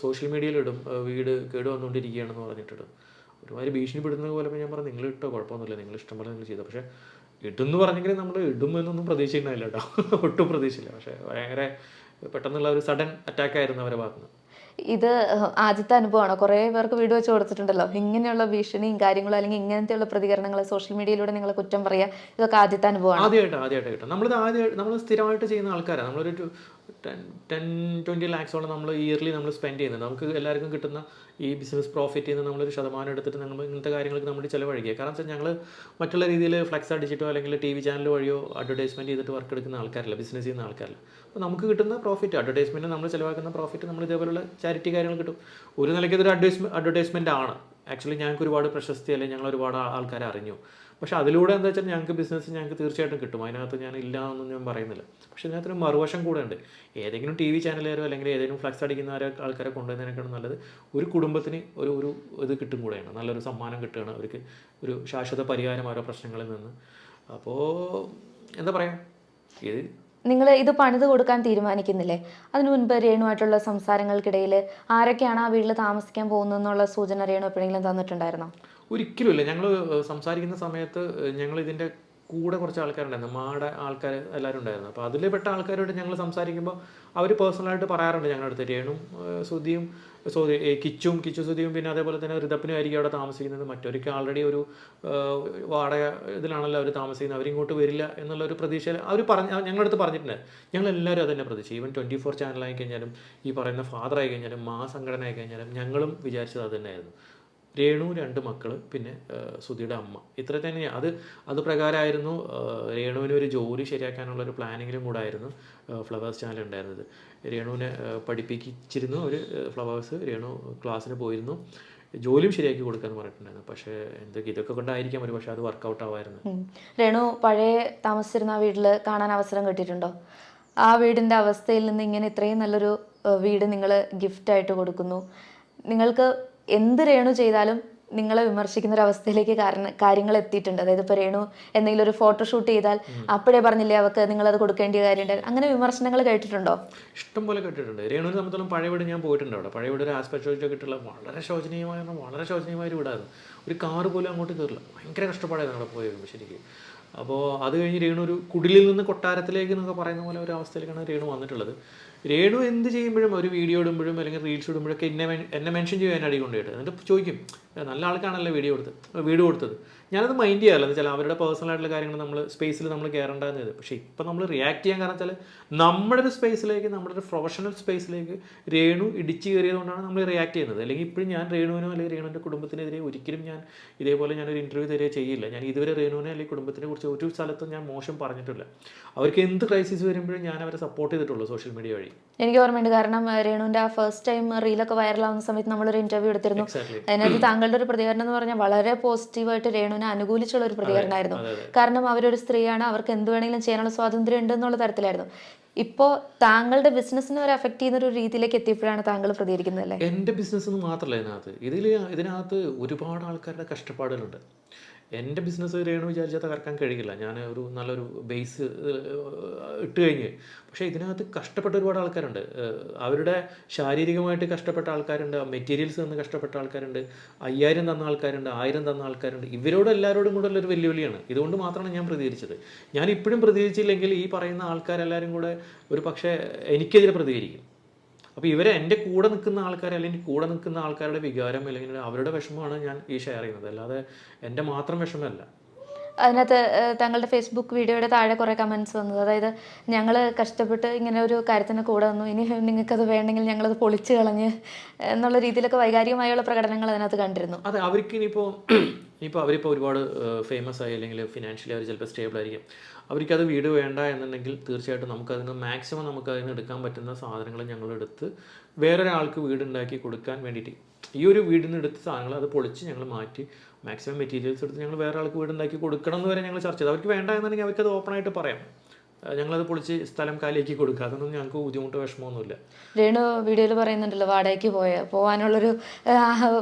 സോഷ്യൽ മീഡിയയിലിടും വീട് കേട് വന്നുകൊണ്ടിരിക്കുകയാണെന്ന് പറഞ്ഞിട്ടിടും. ഒരുമാതിരി ഭീഷണിപ്പെടുന്നത് പോലെ ഞാൻ പറഞ്ഞു നിങ്ങൾ ഇട്ടോ? കുഴപ്പമൊന്നുമില്ല നിങ്ങൾ ഇഷ്ടം പോലെ നിങ്ങൾ ചെയ്തോ. പക്ഷേ ഇടുന്നു പറഞ്ഞെങ്കിൽ നമ്മൾ ഇടുമെന്നൊന്നും പ്രതീക്ഷിക്കുന്നില്ല കേട്ടോ. ഒട്ടും പ്രതീക്ഷയില്ല പക്ഷേ ഭയങ്കര പെട്ടെന്നുള്ള ഒരു സഡൻ അറ്റാക്ക് ആയിരുന്നു അവരെ ഭാഗത്തുനിന്ന് ഇത് ആദ്യത്തെ അനുഭവമാണ്. കുറേ പേർക്ക് വീട് വെച്ച് കൊടുത്തിട്ടുണ്ടല്ലോ. ഇങ്ങനെയുള്ള ഭീഷണിയും കാര്യങ്ങളും അല്ലെങ്കിൽ ഇങ്ങനത്തെയുള്ള പ്രതികരണങ്ങൾ സോഷ്യൽ മീഡിയയിലൂടെ നിങ്ങളെ കുറ്റം പറയുക ഇതൊക്കെ ആദ്യത്തെ അനുഭവമാണ്. ആദ്യമായിട്ട് ആദ്യമായിട്ട് കിട്ടും. നമ്മളിത് ആദ്യമായിട്ട് നമ്മൾ സ്ഥിരമായിട്ട് ചെയ്യുന്ന ആൾക്കാരാണ് നമ്മളൊരു ടെൻ ടെൻ ട്വന്റി ലാക്സോളം നമ്മൾ ഇയർലി നമ്മൾ സ്പെൻഡ് ചെയ്യുന്നത്. നമുക്ക് എല്ലാവർക്കും കിട്ടുന്ന ഈ ബിസിനസ് പ്രോഫിറ്റിൽ നിന്ന് നമ്മളൊരു ശതമാനം എടുത്തിട്ട് നമ്മൾ ഇങ്ങനത്തെ കാര്യങ്ങൾക്ക് നമ്മൾ ചിലവഴിക്കുക. കാരണം വെച്ചാൽ ഞങ്ങൾ മറ്റുള്ള രീതിയിൽ ഫ്ലെക്സ് അടിച്ചിട്ടോ അല്ലെങ്കിൽ ടി വി ചാനൽ വഴിയോ അഡ്വർടൈസ്മെന്റ് ചെയ്തിട്ട് വർക്ക് എടുക്കുന്ന ആൾക്കാരല്ല ബിസിനസ് ചെയ്യുന്ന ആൾക്കാരല്ല. അപ്പോൾ നമുക്ക് കിട്ടുന്ന പ്രോഫിറ്റ് അഡ്വർടൈസ്മെന്റ് നമ്മൾ ചിലവാക്കുന്ന പ്രോഫിറ്റ് നമ്മൾ ഇതേപോലുള്ള ചാരിറ്റി കാര്യങ്ങൾ കിട്ടും. ഒരു നിലയ്ക്ക് ഇതൊരു അഡ്വർടൈസ്മെന്റ് ആണ്. ആക്ച്വലി ഞങ്ങൾക്ക് ഒരുപാട് പ്രശസ്തി അല്ലെങ്കിൽ ഞങ്ങൾ ഒരുപാട് ആൾക്കാരെ അറിഞ്ഞു. പക്ഷെ അതിലൂടെ എന്താ വെച്ചാൽ ഞങ്ങൾക്ക് ബിസിനസ് ഞങ്ങൾക്ക് തീർച്ചയായിട്ടും കിട്ടും. അതിനകത്ത് ഞാൻ ഇല്ല എന്നൊന്നും ഞാൻ പറയുന്നില്ല. പക്ഷെ ഇതിനകത്തൊരു മറുവശം കൂടെ ഉണ്ട്. ഏതെങ്കിലും ടി വി ചാനലുകാരോ അല്ലെങ്കിൽ ഏതെങ്കിലും ഫ്ലക്സ് അടിക്കുന്ന ആൾക്കാരെ കൊണ്ടുവന്നതിനേക്കാളും നല്ലത് ഒരു കുടുംബത്തിന് ഒരു ഒരു ഇത് കിട്ടും കൂടെയാണ്. നല്ലൊരു സമ്മാനം കിട്ടുകയാണ്. അവർക്ക് ഒരു ശാശ്വത പരിഹാരം ഓരോ പ്രശ്നങ്ങളിൽ നിന്ന്. അപ്പോൾ എന്താ പറയുക ഇത് നിങ്ങൾ ഇത് പണിത് കൊടുക്കാൻ തീരുമാനിക്കുന്നില്ലേ? അതിനു മുൻപ് രേണുമായിട്ടുള്ള സംസാരങ്ങൾക്കിടയിൽ ആരൊക്കെയാണ് ആ വീട്ടിൽ താമസിക്കാൻ പോകുന്നതെന്നുള്ള സൂചന രേണു എപ്പോഴെങ്കിലും തന്നിട്ടുണ്ടായിരുന്നോ? ഒരിക്കലുമില്ല. ഞങ്ങൾ സംസാരിക്കുന്ന സമയത്ത് ഞങ്ങൾ ഇതിന്റെ കൂടെ കുറച്ച് ആൾക്കാരുണ്ടായിരുന്നു. മാടെ ആൾക്കാർ എല്ലാവരും ഉണ്ടായിരുന്നു. അപ്പോൾ അതിൽ പെട്ട ആൾക്കാരോട് ഞങ്ങൾ സംസാരിക്കുമ്പോൾ അവർ പേഴ്സണലായിട്ട് പറയാറുണ്ട് ഞങ്ങളുടെ അടുത്ത്. രേണും സുധിയും സോറി കിച്ചും കിച്ചു സുധിയും പിന്നെ അതേപോലെ തന്നെ ഋതപ്പിനും ആയിരിക്കും അവിടെ താമസിക്കുന്നത്. മറ്റൊരിക്കൽ ആൾറെഡി ഒരു വാടക ഇതിലാണല്ലോ അവർ താമസിക്കുന്നത്. അവരിങ്ങോട്ട് വരില്ല എന്നുള്ള ഒരു പ്രതീക്ഷയിൽ അവർ പറഞ്ഞ ഞങ്ങളുടെ അടുത്ത് പറഞ്ഞിട്ടുണ്ട്. ഞങ്ങൾ എല്ലാവരും അതന്നെ തന്നെ പ്രതീക്ഷ ഈവൻ ട്വന്റി ഫോർ ചാനലായി കഴിഞ്ഞാലും ഈ പറയുന്ന ഫാദർ ആയി കഴിഞ്ഞാലും മാ സംഘടന ആയി കഴിഞ്ഞാലും ഞങ്ങളും വിചാരിച്ചത് അത് തന്നെയായിരുന്നു. രേണു രണ്ട് മക്കൾ പിന്നെ സുധിയുടെ അമ്മ. ഇത്ര തന്നെ. അത് അത് പ്രകാരമായിരുന്നു രേണുവിന് ഒരു ജോലി ശരിയാക്കാനുള്ള ഒരു പ്ലാനിങ്ങിലും കൂടെ ആയിരുന്നു ഫ്ലവേഴ്സ് ചാനൽ ഉണ്ടായിരുന്നത്. രേണുവിനെ പഠിപ്പിച്ചിരുന്നു ഒരു ഫ്ലവേഴ്സ് രേണു ക്ലാസ്സിന് പോയിരുന്നു. ജോലിയും ശരിയാക്കി കൊടുക്കാന്ന് പറഞ്ഞിട്ടുണ്ടായിരുന്നു. പക്ഷേ എന്തൊക്കെ ഇതൊക്കെ കൊണ്ടായിരിക്കാം ഒരു പക്ഷേ അത് വർക്കൗട്ട് ആവായിരുന്നു. രേണു പഴയ താമസിച്ചിരുന്ന ആ വീട്ടിൽ കാണാൻ അവസരം കിട്ടിയിട്ടുണ്ടോ? ആ വീടിന്റെ അവസ്ഥയിൽ നിന്ന് ഇങ്ങനെ ഇത്രയും നല്ലൊരു വീട് നിങ്ങൾ ഗിഫ്റ്റായിട്ട് കൊടുക്കുന്നു. നിങ്ങൾക്ക് എന്ത് രേണു ചെയ്താലും നിങ്ങളെ വിമർശിക്കുന്ന ഒരു അവസ്ഥയിലേക്ക് കാരണം കാര്യങ്ങൾ എത്തിയിട്ടുണ്ട്. അതായത് ഇപ്പോൾ രേണു എന്തെങ്കിലും ഒരു ഫോട്ടോഷൂട്ട് ചെയ്താൽ അപ്പോഴേ പറഞ്ഞില്ലേ അവർക്ക് അത് കൊടുക്കേണ്ട കാര്യമുണ്ട്? അങ്ങനെ വിമർശനങ്ങൾ കേട്ടിട്ടുണ്ടോ? ഇഷ്ടം പോലെ കേട്ടിട്ടുണ്ട്. രേണുവിനെ സംബന്ധിച്ചോളം പഴയ വീട് ഞാൻ പോയിട്ടുണ്ട് അവിടെ. പഴയ വീട് ഒരു ആസ്പെക്ട് ചോദിച്ചിട്ടുള്ള വളരെ ശോചനീയമായ വളരെ ശോചനീയമായ ഒരു വീടായിരുന്നു. ഒരു കാർ പോലും അങ്ങോട്ട് കയറില്ല ഭയങ്കര കഷ്ടപ്പാടായിരുന്നു അവിടെ പോയി ശരിക്ക്. ശരിക്കും അപ്പോൾ അത് കഴിഞ്ഞ് രേണു ഒരു കുടിലിൽ നിന്ന് കൊട്ടാരത്തിലേക്ക് എന്നൊക്കെ പറയുന്ന പോലെ ഒരു അവസ്ഥയിലേക്കാണ് രേണു വന്നിട്ടുള്ളത്. രേണു എന്ത് ചെയ്യുമ്പോഴും ഒരു വീഡിയോ ഇടുമ്പോഴും അല്ലെങ്കിൽ റീൽസ് ഇടുമ്പോഴൊക്കെ എന്നെ എന്നെ മെൻഷൻ ചെയ്യാൻ അടി കൊണ്ടുപോയിട്ട്. എന്നിട്ട് ചോദിക്കും നല്ല ആൾക്കാണല്ലോ വീഡിയോ കൊടുത്തത് വീഡിയോ കൊടുത്തത്? ഞാനത് മൈൻഡ് ചെയ്യാറില്ല. എന്ന് വെച്ചാൽ അവരുടെ പേഴ്സണൽ ആയിട്ടുള്ള കാര്യങ്ങൾ നമ്മൾ സ്പേസിൽ നമ്മൾ കയറേണ്ടതെന്ന് ഇത്. പക്ഷേ ഇപ്പം നമ്മൾ റിയാക്ട് ചെയ്യാൻ കാരണം വെച്ചാൽ നമ്മുടെ ഒരു സ്പേസിലേക്ക് നമ്മുടെ ഒരു പ്രൊഫഷണൽ സ്പേസിലേക്ക് രേണു ഇടിച്ച് കയറിയതുകൊണ്ടാണ് നമ്മൾ റിയാക്ട് ചെയ്യുന്നത്. അല്ലെങ്കിൽ ഇപ്പോഴും ഞാൻ രേണുവിനോ അല്ലെങ്കിൽ രേണുവിന്റെ കുടുംബത്തിനെതിരെ ഒരിക്കലും ഞാൻ ഇതേപോലെ ഞാനൊരു ഇന്റർവ്യൂ തരിക ചെയ്യില്ല. ഞാൻ ഇതുവരെ രേണുവിനെ അല്ലെങ്കിൽ കുടുംബത്തിനെ കുറിച്ച് ഒരു സ്ഥലത്തും ഞാൻ മോശം പറഞ്ഞിട്ടില്ല. അവർക്ക് എന്ത് ക്രൈസിസ് വരുമ്പോഴും ഞാൻ അവരെ സപ്പോർട്ട് ചെയ്തിട്ടുള്ളൂ സോഷ്യൽ മീഡിയ വഴി. എനിക്ക് ഓർമ്മയുണ്ട്. കാരണം രേണുവിന്റെ ആ ഫസ്റ്റ് ടൈം റീലൊക്കെ വൈറലാവുന്ന സമയത്ത് നമ്മളൊരു ഇന്റർവ്യൂ എടുത്തിരുന്നു. അതിനകത്ത് താങ്കളുടെ ഒരു പ്രതികരണം എന്ന് പറഞ്ഞാൽ വളരെ പോസിറ്റീവായിട്ട് രേണുവിനെ അനുകൂലിച്ചുള്ള ഒരു പ്രതികരണമായിരുന്നു. കാരണം അവരൊരു സ്ത്രീയാണ്. അവർക്ക് എന്ത് വേണമെങ്കിലും ചെയ്യാനുള്ള സ്വാതന്ത്ര്യം ഉണ്ട് എന്നുള്ള തരത്തിലായിരുന്നു. ഇപ്പോ താങ്കളുടെ ബിസിനസ്സിനെ വരെ അഫക്ട് ചെയ്യുന്ന ഒരു രീതിയിലേക്ക് എത്തിയപ്പോഴാണ് താങ്കൾ പ്രതികരിക്കുന്നത് അല്ലേ? എന്റെ ബിസിനസ് മാത്രമല്ല ഇതിനകത്ത്. ഇതിൽ ഇതിനകത്ത് ഒരുപാട് ആൾക്കാരുടെ കഷ്ടപ്പാടുകളുണ്ട്. എന്റെ ബിസിനസ് രേണു വിചാരിച്ചാൽ തകർക്കാൻ കഴിയില്ല. ഞാൻ ഒരു നല്ലൊരു ബേസ് ഇട്ട് കഴിഞ്ഞ്. പക്ഷേ ഇതിനകത്ത് കഷ്ടപ്പെട്ട ഒരുപാട് ആൾക്കാരുണ്ട്. അവരുടെ ശാരീരികമായിട്ട് കഷ്ടപ്പെട്ട ആൾക്കാരുണ്ട് മെറ്റീരിയൽസ് തന്ന് കഷ്ടപ്പെട്ട ആൾക്കാരുണ്ട് അയ്യായിരം തന്ന ആൾക്കാരുണ്ട് ആയിരം തന്ന ആൾക്കാരുണ്ട്. ഇവരോട് എല്ലാവരോടും കൂടെ ഉള്ളൊരു വെല്ലുവിളിയാണ്. ഇതുകൊണ്ട് മാത്രമാണ് ഞാൻ പ്രതികരിച്ചത്. ഞാൻ ഇപ്പോഴും പ്രതികരിച്ചില്ലെങ്കിൽ ഈ പറയുന്ന ആൾക്കാരെല്ലാവരും കൂടെ ഒരു പക്ഷേ എനിക്കെതിരെ പ്രതികരിക്കും. അപ്പോൾ ഇവരെ എന്റെ കൂടെ നിൽക്കുന്ന ആൾക്കാർ അല്ലെങ്കിൽ കൂടെ നിൽക്കുന്ന ആൾക്കാരുടെ വികാരം അല്ലെങ്കിൽ അവരുടെ വിഷമമാണ് ഞാൻ ഈ ഷെയർ ചെയ്യുന്നത്. അല്ലാതെ എന്റെ മാത്രം വിഷമമല്ല. അതിനകത്ത് തങ്ങളുടെ താങ്കളുടെ ഫേസ്ബുക്ക് വീഡിയോയുടെ താഴെ കുറേ കമൻസ് വന്നത് അതായത് ഞങ്ങൾ കഷ്ടപ്പെട്ട് ഇങ്ങനെ ഒരു കാര്യത്തിന് കൂടെ വന്നു ഇനി നിങ്ങൾക്കത് വേണ്ടെങ്കിൽ ഞങ്ങളത് പൊളിച്ചു കളഞ്ഞ് എന്നുള്ള രീതിയിലൊക്കെ വൈകാരികമായുള്ള പ്രകടനങ്ങൾ അതിനകത്ത് കണ്ടിരുന്നു. അതെ അവർക്ക് ഇനിയിപ്പോൾ ഇനിയിപ്പോൾ അവരിപ്പോൾ ഒരുപാട് ഫേമസ് ആയി അല്ലെങ്കിൽ ഫിനാൻഷ്യലി അവർ ചിലപ്പോൾ സ്റ്റേബിൾ ആയിരിക്കും. അവർക്കത് വീട് വേണ്ട എന്നുണ്ടെങ്കിൽ തീർച്ചയായിട്ടും നമുക്കതിന് മാക്സിമം നമുക്ക് അതിന് എടുക്കാൻ പറ്റുന്ന സാധനങ്ങൾ ഞങ്ങൾ എടുത്ത് വേറൊരാൾക്ക് വീടുണ്ടാക്കി കൊടുക്കാൻ വേണ്ടിയിട്ട്. ഈ ഒരു വീടിൽ നിന്ന് എടുത്ത സാധനങ്ങൾ അത് പൊളിച്ച് ഞങ്ങൾ മാറ്റി മാക്സിമം മെറ്റീരിയൽസ് എടുത്ത് ഞങ്ങൾ വേറെ ആൾക്ക് വീടുണ്ടാക്കി കൊടുക്കണം എന്ന് വരെ ഞങ്ങൾ ചർച്ച ചെയ്തു. അവർക്ക് വേണ്ട എന്നുണ്ടെങ്കിൽ അവർക്കത് ഓപ്പണായിട്ട് പറയാം. ഞങ്ങളത് പൊളിച്ച് സ്ഥലം കാലിയാക്കി കൊടുക്കുക. അതൊന്നും ഞങ്ങൾക്ക് ബുദ്ധിമുട്ടോ വിഷമമൊന്നുമില്ല. രേണു വീഡിയോയിൽ പറയുന്നുണ്ടല്ലോ വാടകയ്ക്ക് പോയ പോകാനുള്ളൊരു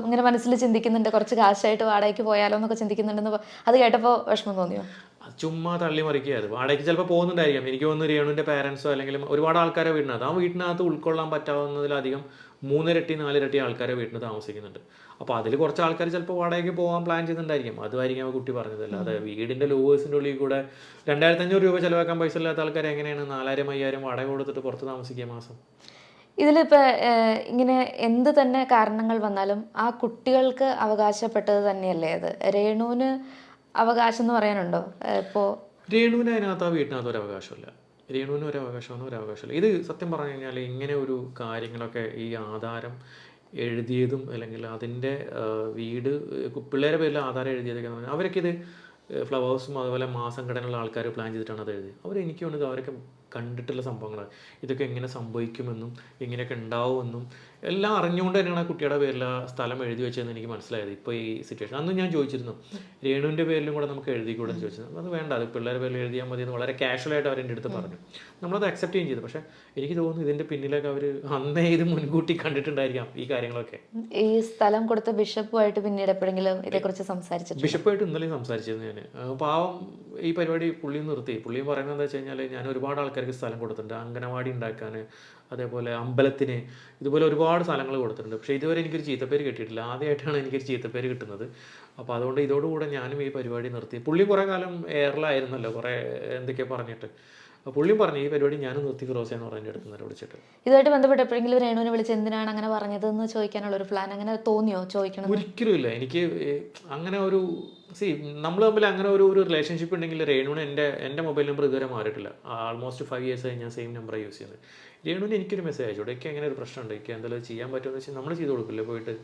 ഇങ്ങനെ മനസ്സിൽ ചിന്തിക്കുന്നുണ്ട് കുറച്ച് കാശായിട്ട് വാടകയ്ക്ക് പോയാലോ എന്നൊക്കെ ചിന്തിക്കുന്നുണ്ടെന്ന് അത് കേട്ടപ്പോൾ വിഷമം തോന്നിയോ? ചുമ്മാ തള്ളി മറിക്കുക. അത് വാടകയ്ക്ക് ചിലപ്പോൾ പോകുന്നുണ്ടായിരിക്കാം. എനിക്ക് തോന്നുന്നു രേണുവിന്റെ പാരൻസോ അല്ലെങ്കിൽ ഒരുപാട് ആൾക്കാരെ വീടിനകത്ത്. ആ വീട്ടിനകത്ത് ഉൾക്കൊള്ളാൻ പറ്റാവുന്നതിലധികം മൂന്നിരട്ടി നാലിരട്ടി ആൾക്കാരെ വീട്ടിൽ താമസിക്കുന്നുണ്ട്. അപ്പോൾ അതിൽ കുറച്ച് ആൾക്കാർ ചിലപ്പോൾ വാടകയ്ക്ക് പോകാൻ പ്ലാൻ ചെയ്യുന്നുണ്ടായിരിക്കും അതുമായിരിക്കും ആ കുട്ടി പറഞ്ഞതല്ല അല്ലാതെ വീടിന്റെ ലോവേഴ്സിന്റെ ഉള്ളിൽ കൂടെ രണ്ടായിരത്തി അഞ്ഞൂറ് രൂപ ചിലവാക്കാൻ പൈസ ഇല്ലാത്ത ആൾക്കാർ എങ്ങനെയാണ് നാലായിരം അയ്യായിരം വാടക കൊടുത്തിട്ട് പുറത്ത് താമസിക്കുക മാസം? ഇതിലിപ്പോൾ ഇങ്ങനെ എന്ത് തന്നെ കാരണങ്ങൾ വന്നാലും ആ കുട്ടികൾക്ക് അവകാശപ്പെട്ടത് തന്നെയല്ലേ അത്? രേണുവിന് അവകാശം എന്ന് പറയാനുണ്ടോ? ഇപ്പോൾ രേണുവിന് അതിനകത്ത് ആ വീട്ടിനകത്ത് ഒരു അവകാശമില്ല രേണുവിന് ഒരു അവകാശമാണ് ഒരു അവകാശമില്ല. ഇത് സത്യം പറഞ്ഞു കഴിഞ്ഞാൽ ഇങ്ങനെ ഒരു കാര്യങ്ങളൊക്കെ ഈ ആധാരം എഴുതിയതും അല്ലെങ്കിൽ അതിന്റെ വീട് പിള്ളേരെ പേരിൽ ആധാരം എഴുതിയതൊക്കെ പറഞ്ഞാൽ അവരൊക്കെ ഇത് ഫ്ലവേഴ്സും അതുപോലെ മാസംഘടനയുള്ള ആൾക്കാർ പ്ലാൻ ചെയ്തിട്ടാണ് അത് എഴുതി അവർ എനിക്ക് വേണ്ടത് അവരൊക്കെ കണ്ടിട്ടുള്ള സംഭവങ്ങളാണ്. ഇതൊക്കെ എങ്ങനെ സംഭവിക്കുമെന്നും ഇങ്ങനെയൊക്കെ ഉണ്ടാവുമെന്നും എല്ലാം അറിഞ്ഞുകൊണ്ട് തന്നെയാണ് ആ കുട്ടിയുടെ പേരിൽ ആ സ്ഥലം എഴുതി വെച്ചതെന്ന് എനിക്ക് മനസ്സിലായത്. ഇപ്പോൾ ഈ സിറ്റുവേഷൻ അന്ന് ഞാൻ ചോദിച്ചിരുന്നു രേണുവിന്റെ പേരിലും കൂടെ നമുക്ക് എഴുതി എന്ന് ചോദിച്ചത് അത് വേണ്ട അത് പിള്ളേരുടെ പേരിൽ എഴുതിയാൽ മതി എന്ന് വളരെ കാഷ്വലായിട്ട് അവരെന്റെ അടുത്ത് പറഞ്ഞു. നമ്മളത് അക്സെപ്റ്റ് ചെയ്യുകയും ചെയ്തു. പക്ഷേ എനിക്ക് തോന്നുന്നു ഇതിന്റെ പിന്നിലൊക്കെ അവർ അന്നേ ഇത് മുൻകൂട്ടി കണ്ടിട്ടുണ്ടായിരിക്കാം ഈ കാര്യങ്ങളൊക്കെ. ഈ സ്ഥലം കൊടുത്ത ബിഷപ്പുമായിട്ട് പിന്നീട് എപ്പോഴെങ്കിലും ഇതേക്കുറിച്ച് സംസാരിച്ചു ബിഷപ്പുമായിട്ട് ഇന്നലെ സംസാരിച്ചിരുന്നു ഞാൻ പാവം ഈ പരിപാടി പുള്ളി നിർത്തി. പുള്ളി പറയുന്നത് എന്താ വെച്ച് കഴിഞ്ഞാൽ ഞാൻ ഒരുപാട് ആൾക്കാർക്ക് സ്ഥലം കൊടുത്തിട്ടുണ്ട്. അംഗനവാടി ഉണ്ടാക്കാൻ അതേപോലെ അമ്പലത്തിന് ഇതുപോലെ ഒരുപാട് സ്ഥലങ്ങൾ കൊടുത്തിട്ടുണ്ട്. പക്ഷേ ഇതുവരെ എനിക്കൊരു ചീത്തപ്പേര് കിട്ടിയിട്ടില്ല. ആദ്യമായിട്ടാണ് എനിക്കൊരു ചീത്തപ്പേര് കിട്ടുന്നത്. അപ്പോൾ അതുകൊണ്ട് ഇതോടുകൂടെ ഞാനും ഈ പരിപാടി നിർത്തി. പുള്ളി കുറേ കാലം എയറിലായിരുന്നല്ലോ കുറേ എന്തൊക്കെയോ പറഞ്ഞിട്ട്. പുള്ളിയും പറഞ്ഞു ഈ പരിപാടി ഞാനും നിർത്തി ഫിറോസ എന്ന് പറഞ്ഞ അടുത്ത് നേരെ വിളിച്ചിട്ട്. ഇതുമായിട്ട് ബന്ധപ്പെട്ട് എപ്പോഴെങ്കിലും രേണുവിനെ വിളിച്ച് എന്തിനാണ് അങ്ങനെ പറഞ്ഞതെന്ന് ചോദിക്കാനുള്ള ഒരു പ്ലാൻ അങ്ങനെ തോന്നിയോ ചോദിക്കണം ഒരിക്കലും ഇല്ല. എനിക്ക് അങ്ങനെ ഒരു സി നമ്മൾ തമ്മിൽ അങ്ങനെ ഒരു ഒരു റിലേഷൻഷിപ്പ് ഉണ്ടെങ്കിൽ രേണുവിന് എന്റെ എന്റെ മൊബൈൽ നമ്പർ ഇതുവരെ മാറിയിട്ടില്ല. ആൾമോസ്റ്റ് ഫൈവ് ഇയേഴ്സ് ആയി ഞാൻ സെയിം നമ്പർ യൂസ് ചെയ്യുന്നത്. രേണുവിന് എനിക്കൊരു മെസ്സേജ് അയച്ചു. എനിക്ക് അങ്ങനെ ഒരു പ്രശ്നം ഉണ്ട് എനിക്ക് എന്തെങ്കിലും ചെയ്യാൻ പറ്റുമെന്ന് വെച്ചാൽ നമ്മൾ ചെയ്ത് കൊടുക്കില്ലേ പോയിട്ട്?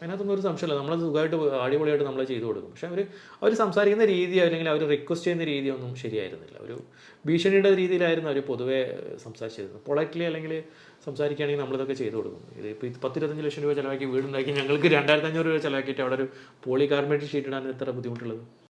അതിനകത്തൊന്നും ഒരു സംശയമില്ല. നമ്മൾ സുഖമായിട്ട് അടിപൊളിയായിട്ട് നമ്മൾ ചെയ്തു കൊടുക്കും. പക്ഷേ അവർ അവർ സംസാരിക്കുന്ന രീതി അല്ലെങ്കിൽ അവർ റിക്വസ്റ്റ് ചെയ്യുന്ന രീതിയൊന്നും ശരിയായിരുന്നില്ല. ഒരു ഭീഷണിയുടെ രീതിയിലായിരുന്നു അവർ പൊതുവേ സംസാരിച്ചിരുന്നത് പൊളൈറ്റ്ലി അല്ലെങ്കിൽ സംസാരിക്കുകയാണെങ്കിൽ നമ്മളിതൊക്കെ ചെയ്തു കൊടുക്കും. ഇത് ഇപ്പോൾ പത്തിരുപത്തഞ്ച് ലക്ഷം രൂപ ചിലവാക്കി വീടുണ്ടാക്കി ഞങ്ങൾക്ക് രണ്ടായിരത്തി അഞ്ഞൂറ് രൂപ ചിലവാക്കിയിട്ട് അവിടെ ഒരു പോളി കാർബണേറ്റ് ഷീറ്റ് ഇടാൻ എത്ര ബുദ്ധിമുട്ടുള്ളത്?